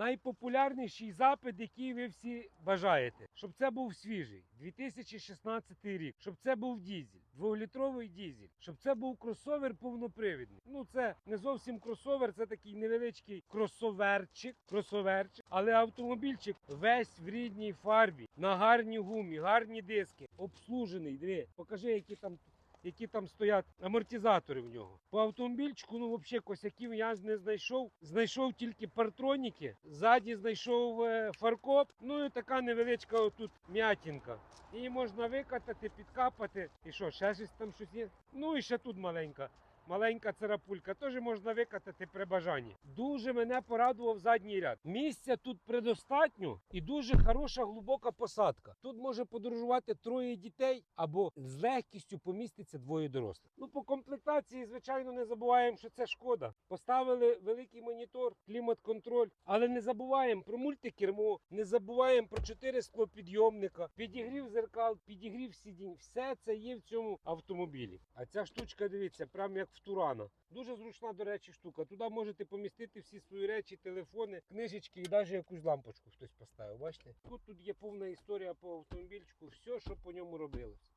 найпопулярніший запит, який ви всі бажаєте, щоб це був свіжий 2016 рік, щоб це був дізель, двохлітровий дізель, щоб це був кросовер повнопривідний. Ну це не зовсім кросовер, це такий невеличкий кросоверчик, кросоверчик, але автомобільчик весь в рідній фарбі, на гарній гумі, гарні диски, обслужений. Диви, покажи, які там які там стоять амортизатори в нього. По автомобільчику, ну взагалі косяків я не знайшов. Знайшов тільки партроніки, ззаді знайшов е, фаркоп, ну і така невеличка отут м'ятінка. Її можна викатати, підкапати. І що, ще щось там щось є? Ну і ще тут маленька. Маленька царапулька теж можна викатати при бажанні. Дуже мене порадував задній ряд. Місця тут предостатньо і дуже хороша глибока посадка. Тут може подорожувати троє дітей або з легкістю поміститься двоє дорослих. Ну по комплектації, звичайно, не забуваємо, що це шкода. Поставили великий монітор, клімат-контроль, але не забуваємо про мультикермо, не забуваємо про чотири склопідйомника, підігрів зеркал, підігрів сидінь. Все це є в цьому автомобілі. А ця штучка, дивіться, прям як в Турана. Дуже зручна, до речі, штука. Туди можете помістити всі свої речі, телефони, книжечки і навіть якусь лампочку хтось поставив. Бачите? Тут, тут є повна історія по автомобільчику, все, що по ньому робилось.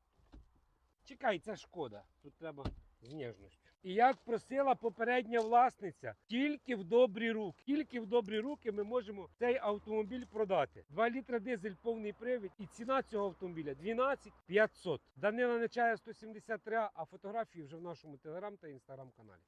Чекай, це шкода. Тут треба з ніжністю. І як просила попередня власниця, тільки в добрі руки. Тільки в добрі руки ми можемо цей автомобіль продати. 2 літра дизель повний привід, і ціна цього автомобіля 12 500. Данила Нечая 173, а фотографії вже в нашому телеграм та інстаграм каналі.